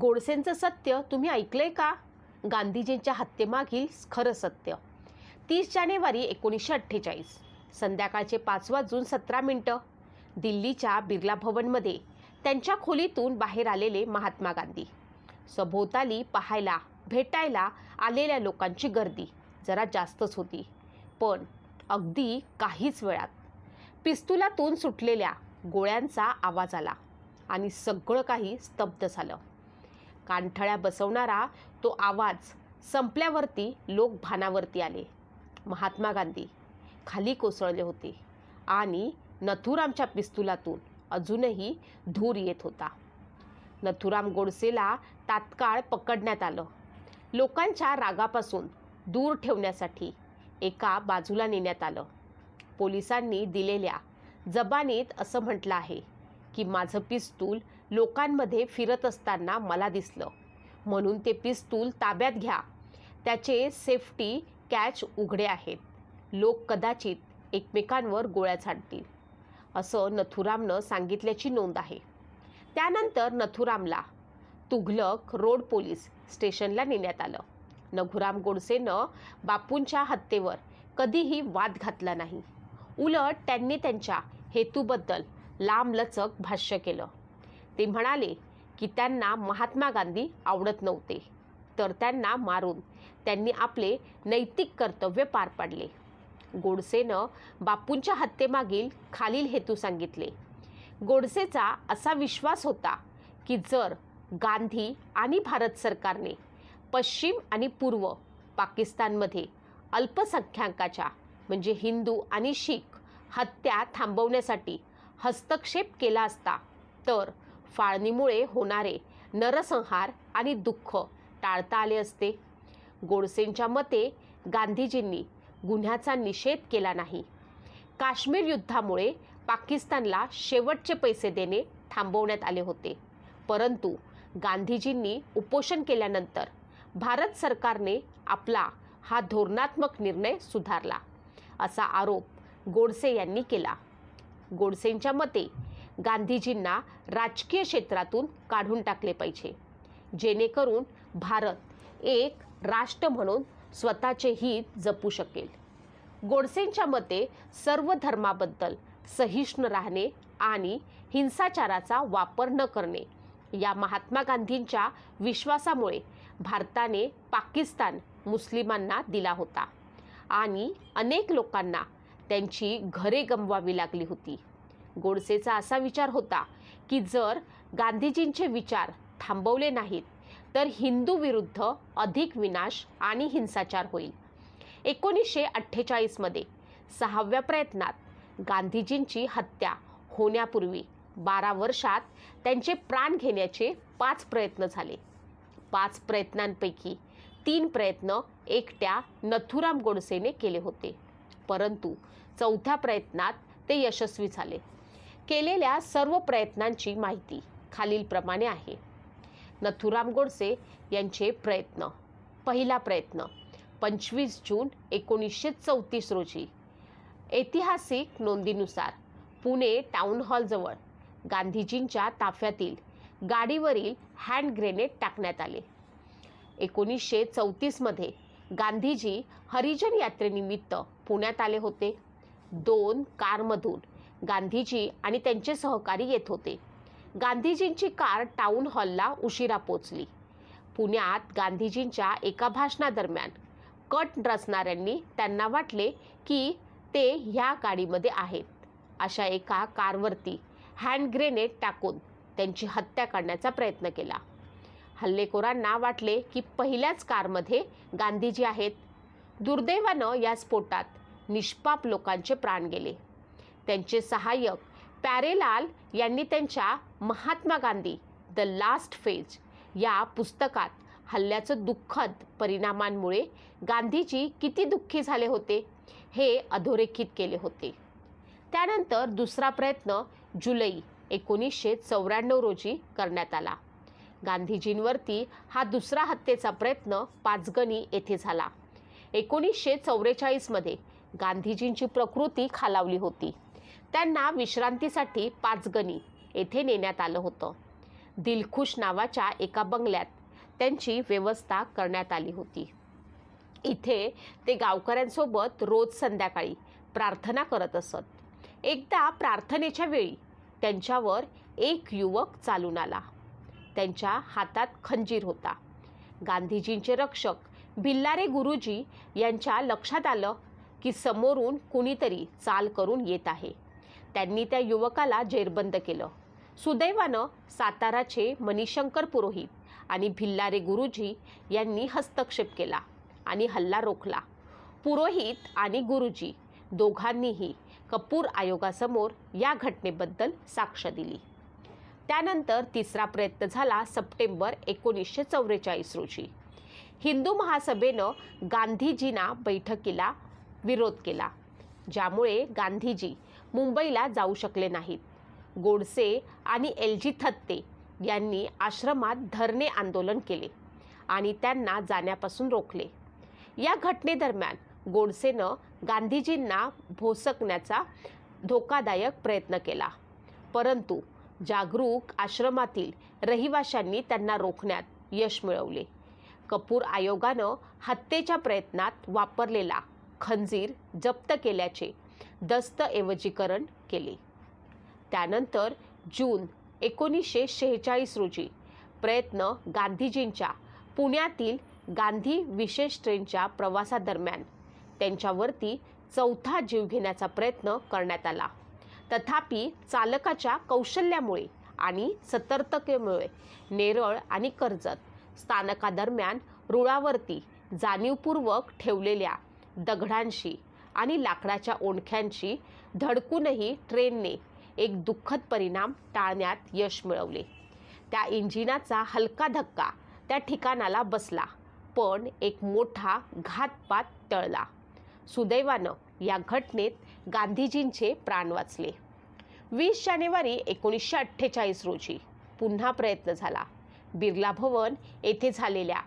गोडसेंचं सत्य तुम्ही ऐकलंय का? गांधीजींच्या हत्येमागील खरं सत्य. तीस जानेवारी एकोणीसशे अठ्ठेचाळीस संध्याकाळचे पाच वाजून सतरा मिनटं. दिल्लीच्या बिर्ला भवनमध्ये त्यांच्या खोलीतून बाहेर आलेले महात्मा गांधी. सभोवताली पाहायला भेटायला आलेल्या लोकांची गर्दी जरा जास्तच होती. पण अगदी काहीच वेळात पिस्तुलातून सुटलेल्या गोळ्यांचा आवाज आला आणि सगळं काही स्तब्ध झालं. कानठळ्या बसवणारा तो आवाज संपल्यावरती लोक भानावरती आले. महात्मा गांधी खाली कोसळले होते आणि नथुरामच्या पिस्तुलातून अजूनही धूर येत होता. नथुराम गोडसेला तात्काळ पकडण्यात आलं. लोकांच्या रागापासून दूर ठेवण्यासाठी एका बाजूला नेण्यात आलं. पोलिसांनी दिलेल्या जबानीत असं म्हटलं आहे की माझं पिस्तूल लोकांमध्ये फिरत असताना मला दिसलं. म्हणून ते पिस्तूल ताब्यात घ्या. त्याचे सेफ्टी कॅच उघडे आहेत. लोक कदाचित एकमेकांवर गोळ्या झाडतील. असं नथुरामनं सांगितल्याची नोंद आहे. त्यानंतर नथुरामला तुघलक रोड पोलीस स्टेशनला नेण्यात आलं. नघुराम गोडसेनं बापूंच्या हत्येवर कधीही वाद घातला नाही. उलट त्यांनी त्यांच्या हेतूबद्दल लांबलचक भाष्य केलं. ते म्हणाले की त्यांना महात्मा गांधी आवडत नव्हते. तर त्यांना मारून त्यांनी आपले नैतिक कर्तव्य पार पाडले. गोडसेनं बापूंच्या हत्येमागील खालील हेतू सांगितले. गोडसेचा असा विश्वास होता की जर गांधी आणि भारत सरकारने पश्चिम आणि पूर्व पाकिस्तानमध्ये अल्पसंख्याकाच्या म्हणजे हिंदू आणि शीख हत्या थांबवण्यासाठी हस्तक्षेप केला असता तर फाळणीमुळे होणारे नरसंहार आणि दुःख टाळता आले असते. गोडसेंच्या मते गांधीजींनी गुन्ह्याचा निषेध केला नाही. काश्मीर युद्धामुळे पाकिस्तानला शेवटचे पैसे देणे थांबवण्यात आले होते. परंतु गांधीजींनी उपोषण केल्यानंतर भारत सरकारने आपला हा धोरणात्मक निर्णय सुधारला असा आरोप गोडसे यांनी केला. गोडसेंच्या मते गांधीजींना राजकीय क्षेत्रातून काढून टाकले पाहिजे. जेणेकरून भारत एक राष्ट्र म्हणून स्वतःचे हित जपू शकेल. गोडसेंच्या मते सर्व धर्माबद्दल सहिष्णू राहणे आणि हिंसाचाराचा वापर न करणे या महात्मा गांधींच्या विश्वासामुळे भारताने पाकिस्तान मुस्लिमांना दिला होता आणि अनेक लोकांना त्यांची घरे गमवावी लागली होती. गोडसेचा असा विचार होता की जर गांधीजींचे विचार थांबवले नाहीत तर हिंदू विरुद्ध अधिक विनाश आणि हिंसाचार होईल. एकोणीसशे अठ्ठेचाळीसमध्ये सहाव्या प्रयत्नात गांधीजींची हत्या होण्यापूर्वी बारा वर्षात त्यांचे प्राण घेण्याचे पाच प्रयत्न झाले. पाच प्रयत्नांपैकी तीन प्रयत्न एकट्या नथुराम गोडसेने केले होते. परंतु चौथ्या प्रयत्नात ते यशस्वी झाले. केलेल्या सर्व प्रयत्नांची माहिती खालीलप्रमाणे आहे. नथुराम गोडसे यांचे प्रयत्न. पहिला प्रयत्न पंचवीस जून एकोणीसशे चौतीस रोजी. ऐतिहासिक नोंदीनुसार पुणे टाउन हॉलजवळ गांधीजींच्या ताफ्यातील गाडीवरील हँड ग्रेनेड टाकण्यात आले. एकोणीसशे चौतीसमध्ये गांधीजी हरिजन यात्रेनिमित्त पुण्यात आले होते. दोन कारमधून गांधीजी आणि त्यांचे सहकारी येत होते. गांधीजींची कार टाउन हॉलला उशिरा पोचली. पुण्यात गांधीजींच्या एका भाषणादरम्यान कट रचणाऱ्यांनी त्यांना वाटले की ते ह्या गाडीमध्ये आहेत. अशा एका कारवरती हँड ग्रेनेड टाकून त्यांची हत्या करण्याचा प्रयत्न केला. हल्लेखोरांना वाटले की पहिल्याच कारमध्ये गांधीजी आहेत. दुर्दैवानं या स्फोटात निष्पाप लोकांचे प्राण गेले. त्यांचे सहाय्यक प्यारेलाल यांनी त्यांच्या Mahatma Gandhi the last phase या पुस्तकात हल्ल्याचं दुःखद परिणामांमुळे गांधीजी किती दुःखी झाले होते हे अधोरेखित केले होते. त्यानंतर दुसरा प्रयत्न जुलै एकोणीसशे चौऱ्याण्णव रोजी करण्यात आला. गांधीजींवरती हा दुसरा हत्येचा प्रयत्न पाचगणी येथे झाला. एकोणीसशे चौवेचाळीसमध्ये गांधीजींची प्रकृती खालावली होती. त्यांना विश्रांतीसाठी पाचगणी येथे नेण्यात आलं होतं. दिलखुश नावाच्या एका बंगल्यात त्यांची व्यवस्था करण्यात आली होती. इथे ते गावकऱ्यांसोबत रोज संध्याकाळी प्रार्थना करत असत. एकदा प्रार्थनेच्या वेळी त्यांच्यावर एक युवक चालून आला. त्यांच्या हातात खंजीर होता. गांधीजींचे रक्षक भिल्लारे गुरुजी यांच्या लक्षात आलं की समोरून कुणीतरी चाल करून येत आहे. त्यांनी त्या युवकाला जेरबंद केलं. सुदैवानं साताराचे मणिशंकर पुरोहित आणि भिल्लारे गुरुजी यांनी हस्तक्षेप केला आणि हल्ला रोखला. पुरोहित आणि गुरुजी दोघांनीही कपूर आयोगासमोर या घटनेबद्दल साक्ष दिली. त्यानंतर तिसरा प्रयत्न झाला सप्टेंबर एकोणीसशे चौवेचाळीस रोजी. हिंदू महासभेनं गांधीजींना बैठकीला विरोध केला ज्यामुळे गांधीजी मुंबईला जाऊ शकले नाहीत. गोडसे आणि एल जी थत्ते यांनी आश्रमात धरणे आंदोलन केले आणि त्यांना जाण्यापासून रोखले. या घटनेदरम्यान गोडसेनं गांधीजींना भोसकण्याचा धोकादायक प्रयत्न केला. परंतु जागरूक आश्रमातील रहिवाशांनी त्यांना रोखण्यात यश मिळवले. कपूर आयोगानं हत्येच्या प्रयत्नात वापरलेला खंजीर जप्त केल्याचे दस्तऐवजीकरण केले. त्यानंतर जून एकोणीसशे शेहेचाळीस रोजी प्रयत्न गांधीजींच्या पुण्यातील गांधी विशेष ट्रेनच्या प्रवासादरम्यान त्यांच्यावरती चौथा जीव घेण्याचा प्रयत्न करण्यात आला. तथापि चालकाच्या कौशल्यामुळे आणि सतर्कतेमुळे नेरळ आणि कर्जत स्थानकादरम्यान रुळावरती जाणीवपूर्वक ठेवलेल्या दगडांशी आणि लाकडाच्या ओंडख्यांची धडकूनही ट्रेनने एक दुःखद परिणाम टाळण्यात यश मिळवले. त्या इंजिनाचा हलका धक्का त्या ठिकाणाला बसला पण एक मोठा घातपात टळला. सुदैवानं या घटनेत गांधीजींचे प्राण वाचले. वीस जानेवारी एकोणीसशे अठ्ठेचाळीस रोजी पुन्हा प्रयत्न झाला. बिर्ला भवन येथे झालेल्या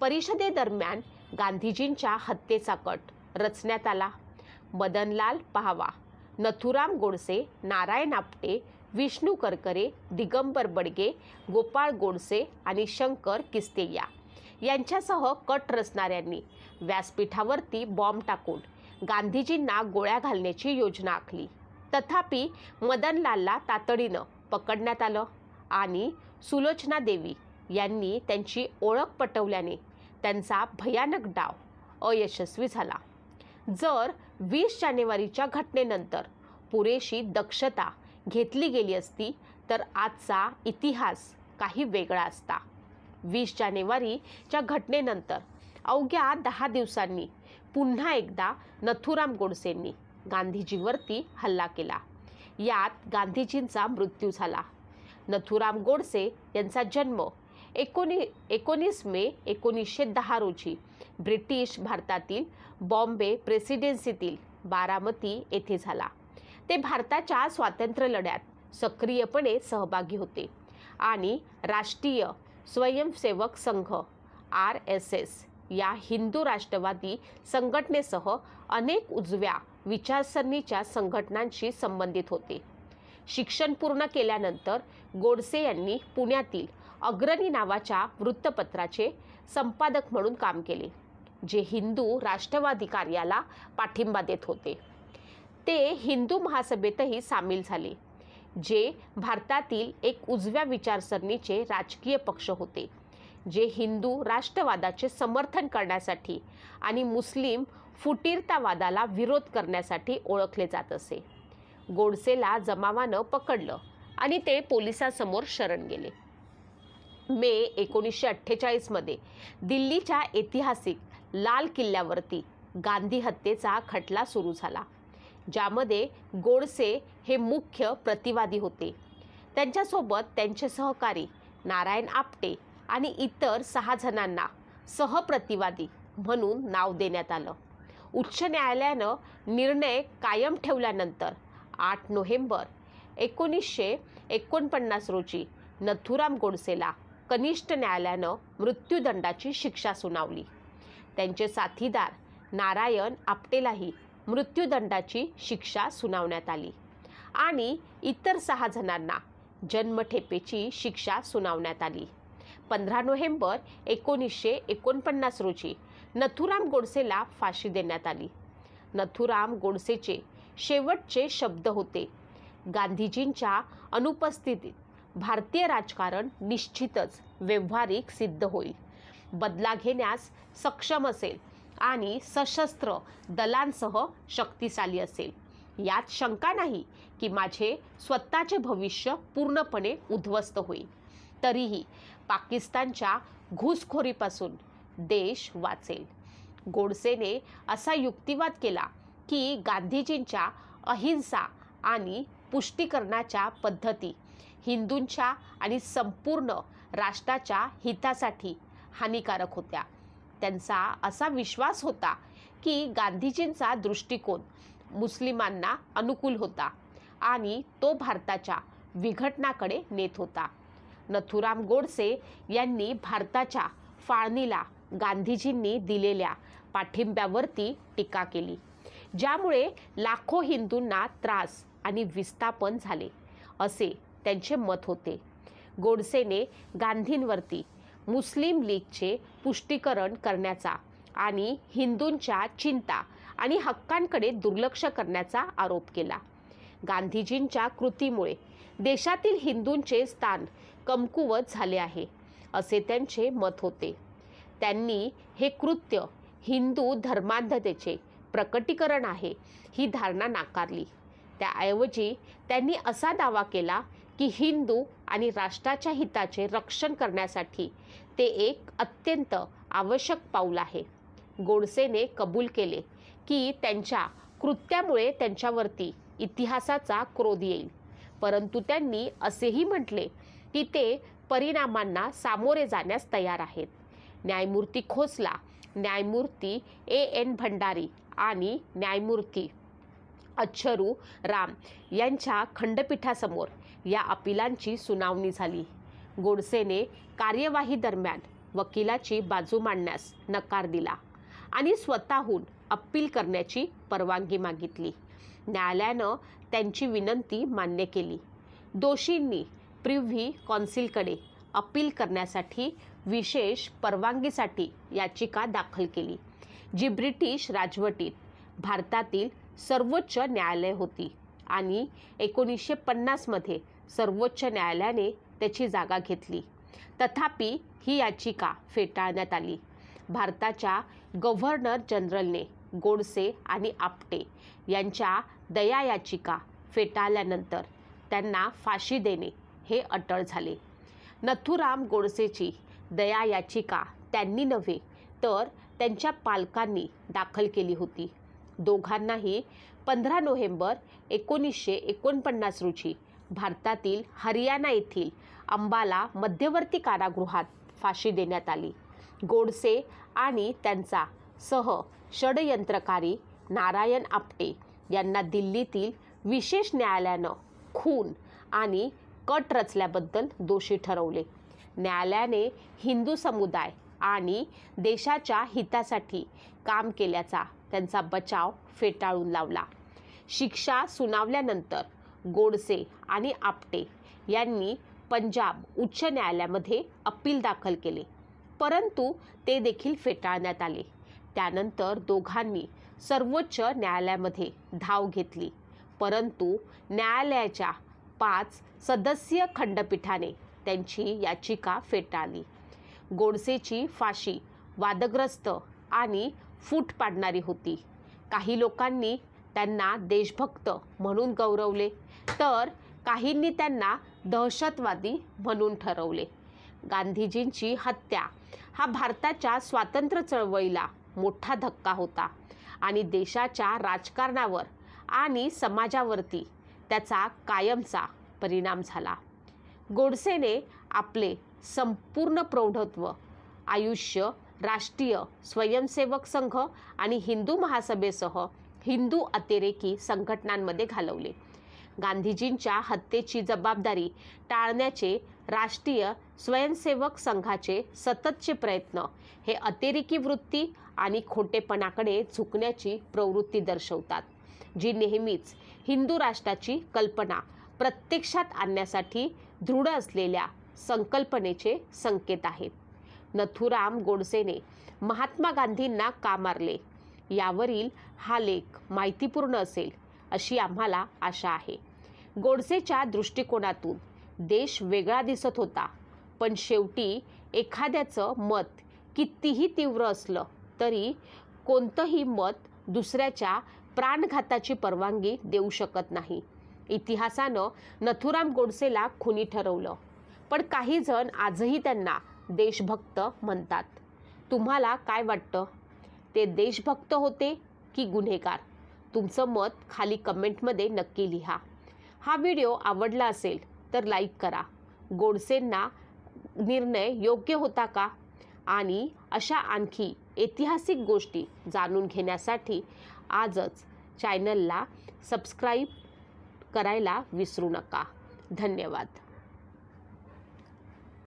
परिषदेदरम्यान गांधीजींच्या हत्येचा कट रचण्यात आला. मदनलाल पहावा. नथुराम गोडसे नारायण आपटे विष्णू करकरे दिगंबर बडगे गोपाळ गोडसे आणि शंकर किस्तेया यांच्यासह कट रचणाऱ्यांनी व्यासपीठावरती बॉम्ब टाकून गांधीजींना गोळ्या घालण्याची योजना आखली. तथापि मदनलालला तातडीनं पकडण्यात आलं आणि सुलोचना देवी यांनी त्यांची ओळख पटवल्याने त्यांचा भयानक डाव अयशस्वी झाला. जर वीस जानेवारीच्या घटनेनंतर पुरेशी दक्षता घेतली गेली असती तर आजचा इतिहास काही वेगळा असता. वीस जानेवारीच्या घटनेनंतर अवघ्या दहा दिवसांनी पुन्हा एकदा नथुराम गोडसेंनी गांधीजीवरती हल्ला केला. यात गांधीजींचा मृत्यू झाला. नथुराम गोडसे यांचा जन्म एकोणी एकोणीस मे एकोणीसशे दहा रोजी ब्रिटिश भारतातील बॉम्बे प्रेसिडेन्सीतील बारामती येथे झाला. ते भारताच्या स्वातंत्र्य लढ्यात सक्रियपणे सहभागी होते आणि राष्ट्रीय Swayamsevak Sangh R S S या हिंदू राष्ट्रवादी संघटनेसह अनेक उजव्या विचारसरणीच्या संघटनांशी संबंधित होते. शिक्षण पूर्ण केल्यानंतर गोडसे यांनी पुण्यातील अग्रणी नावाच्या वृत्तपत्राचे संपादक म्हणून काम केले जे हिंदू राष्ट्रवादी कार्याला पाठिंबा देत होते. ते हिंदू महासभेतही सामील झाले जे भारतातील एक उजव्या विचारसरणीचे राजकीय पक्ष होते जे हिंदू राष्ट्रवादाचे समर्थन करण्यासाठी आणि मुस्लिम फुटीरतावादाला विरोध करण्यासाठी ओळखले जात असे. गोडसेला जमावानं पकडलं आणि ते पोलिसांसमोर शरण गेले. मे एकोणीसशे अठ्ठेचाळीसमध्ये दिल्लीच्या ऐतिहासिक लाल किल्ल्यावरती गांधी हत्येचा खटला सुरू झाला ज्यामध्ये गोडसे हे मुख्य प्रतिवादी होते. त्यांच्यासोबत त्यांचे सहकारी नारायण आपटे आणि इतर सहा जणांना सहप्रतिवादी म्हणून नाव देण्यात आलं. उच्च न्यायालयानं निर्णय कायम ठेवल्यानंतर आठ नोव्हेंबर एकोणीसशे एकोणपन्नास रोजी नथुराम गोडसेला कनिष्ठ न्यायालयानं मृत्यूदंडाची शिक्षा सुनावली. त्यांचे साथीदार नारायण आपटेलाही मृत्यूदंडाची शिक्षा सुनावण्यात आली आणि इतर सहा जणांना जन्मठेपेची शिक्षा सुनावण्यात आली. पंधरा नोव्हेंबर एकोणीसशे एकोणपन्नास रोजी नथुराम गोडसेला फाशी देण्यात आली. नथुराम गोडसेचे शेवटचे शब्द होते गांधीजींच्या अनुपस्थितीत भारतीय राजकारण निश्चितच व्यवहारिक सिद्ध होईल. बदला घेण्यास सक्षम असेल आणि सशस्त्र दलांसह शक्तिशाली असेल. यात शंका नाही की माझे स्वतःचे भविष्य पूर्णपणे उद्ध्वस्त होईल. तरीही पाकिस्तानच्या घुसखोरीपासून देश वाचेल. गोडसेने असा युक्तिवाद केला की गांधीजींच्या अहिंसा आणि पुष्टीकरणाच्या पद्धती हिंदूंच्या आणि संपूर्ण राष्ट्राच्या हितासाठी हानिकारक होत्या. त्यांचा असा विश्वास होता की गांधीजींचा दृष्टिकोन मुस्लिमांना अनुकूल होता आणि तो भारताच्या विघटनाकडे नेत होता. नथुराम गोडसे यांनी भारताच्या फाळणीला गांधीजींनी दिलेल्या पाठिंब्यावरती टीका केली ज्यामुळे लाखो हिंदूंना त्रास आणि विस्थापन झाले असे त्यांचे मत होते. गोडसेने गांधींवरती मुस्लिम लीगचे पुष्टीकरण करण्याचा आणि हिंदूंच्या चिंता आणि हक्कांकडे दुर्लक्ष करण्याचा आरोप केला. गांधीजींच्या कृतीमुळे देशातील हिंदूंचे स्थान कमकुवत झाले आहे असे त्यांचे मत होते. त्यांनी हे कृत्य हिंदू धर्मांधतेचे प्रकटीकरण आहे ही धारणा नाकारली. त्याऐवजी त्यांनी असा दावा केला की हिंदू आणि राष्ट्राच्या हिताचे रक्षण करण्यासाठी ते एक अत्यंत आवश्यक पाऊल आहे. गोडसेने कबूल केले की त्यांच्या कृत्यामुळे त्यांच्यावरती इतिहासाचा क्रोध येईल. परंतु त्यांनी असेही म्हटले की ते परिणामांना सामोरे जाण्यास तयार आहेत. न्यायमूर्ती खोसला न्यायमूर्ती ए एन भंडारी आणि न्यायमूर्ती अच्छरू राम यांच्या खंडपीठासमोर या अपिलांची सुनावणी झाली. गोडसेने कार्यवाही दरम्यान वकिलाची बाजू मांडण्यास नकार दिला आणि स्वतःहून अपील करण्याची परवानगी मागितली. न्यायालयानं त्यांची विनंती मान्य केली. दोषींनी प्रिव्ही कॉन्सिलकडे अपील करण्यासाठी विशेष परवानगीसाठी याचिका दाखल केली जी ब्रिटिश राजवटीत भारतातील सर्वोच्च न्यायालय होती आणि एकोणीसशे पन्नासमध्ये सर्वोच्च न्यायालयाने त्याची जागा घेतली. तथापि ही याचिका फेटाळण्यात आली. भारताच्या गव्हर्नर जनरलने गोडसे आणि आपटे यांच्या दया याचिका फेटाळल्यानंतर त्यांना फाशी देणे हे अटळ झाले. नथुराम गोडसेची दया याचिका त्यांनी नव्हे तर त्यांच्या पालकांनी दाखल केली होती. दोघांनाही पंधरा नोव्हेंबर एकोणीसशे एकोणपन्नास रोजी भारतातील हरियाणा येथील अंबाला मध्यवर्ती कारागृहात फाशी देण्यात आली. गोडसे आणि त्यांचा सह षडयंत्रकारी नारायण आपटे यांना दिल्लीतील विशेष न्यायालयानं खून आणि कट रचल्याबद्दल दोषी ठरवले. न्यायालयाने हिंदू समुदाय आणि देशाच्या हितासाठी काम केल्याचा त्यांचा बचाव फेटाळून लावला. शिक्षा सुनावल्यानंतर गोडसे आणि आपटे यांनी पंजाब उच्च न्यायालयामध्ये अपील दाखल केले. परंतु ते देखील फेटाळण्यात आले. त्यानंतर दोघांनी सर्वोच्च न्यायालयामध्ये धाव घेतली. परंतु न्यायालयाच्या पाच सदस्यीय खंडपीठाने त्यांची याचिका फेटाळली. गोडसेची फाशी वादग्रस्त आणि फूट पाडणारी होती. काही लोकांनी त्यांना देशभक्त म्हणून गौरवले. तर काहींनी त्यांना दहशतवादी म्हणून ठरवले. गांधीजींची हत्या हा भारताच्या स्वातंत्र्य चळवळीला मोठा धक्का होता आणि देशाच्या राजकारणावर आणि समाजावरती त्याचा कायमचा परिणाम झाला. गोडसेने आपले संपूर्ण प्रौढत्व आयुष्य राष्ट्रीय स्वयंसेवक संघ आणि हिंदू महासभेसह हिंदू अतिरेकी संघटनांमध्ये घालवले. गांधीजींच्या हत्येची जबाबदारी टाळण्याचे राष्ट्रीय स्वयंसेवक संघाचे सततचे प्रयत्न हे अतिरेकी वृत्ती आणि खोटेपणाकडे झुकण्याची प्रवृत्ती दर्शवतात जी नेहमीच हिंदू राष्ट्राची कल्पना प्रत्यक्षात आणण्यासाठी दृढ असलेल्या संकल्पनेचे संकेत आहेत नथुराम गोडसेने महात्मा गांधींना का मारले? यावरील हा लेख माहितीपूर्ण असेल. अशी आम्हाला आशा आहे. गोडसेच्या दृष्टिकोनातून देश वेगळा दिसत होता. पण शेवटी एखाद्याचं मत कितीही तीव्र असलं तरी कोणतंही मत दुसऱ्याच्या प्राणघाताची परवानगी देऊ शकत नाही. इतिहासानं नथुराम गोडसेला खुनी ठरवलं. पण काही जण आजही त्यांना देशभक्त म्हणतात. तुम्हाला काय वाटतं? ते देशभक्त होते की गुन्हेगार? तुमचं मत खाली कमेंटमध्ये नक्की लिहा. हा व्हिडिओ आवडला असेल तर लाईक करा. गोडसेंना निर्णय योग्य होता का? आणि अशा आणखी ऐतिहासिक गोष्टी जाणून घेण्यासाठी आजच चॅनलला सबस्क्राईब करायला विसरू नका. धन्यवाद.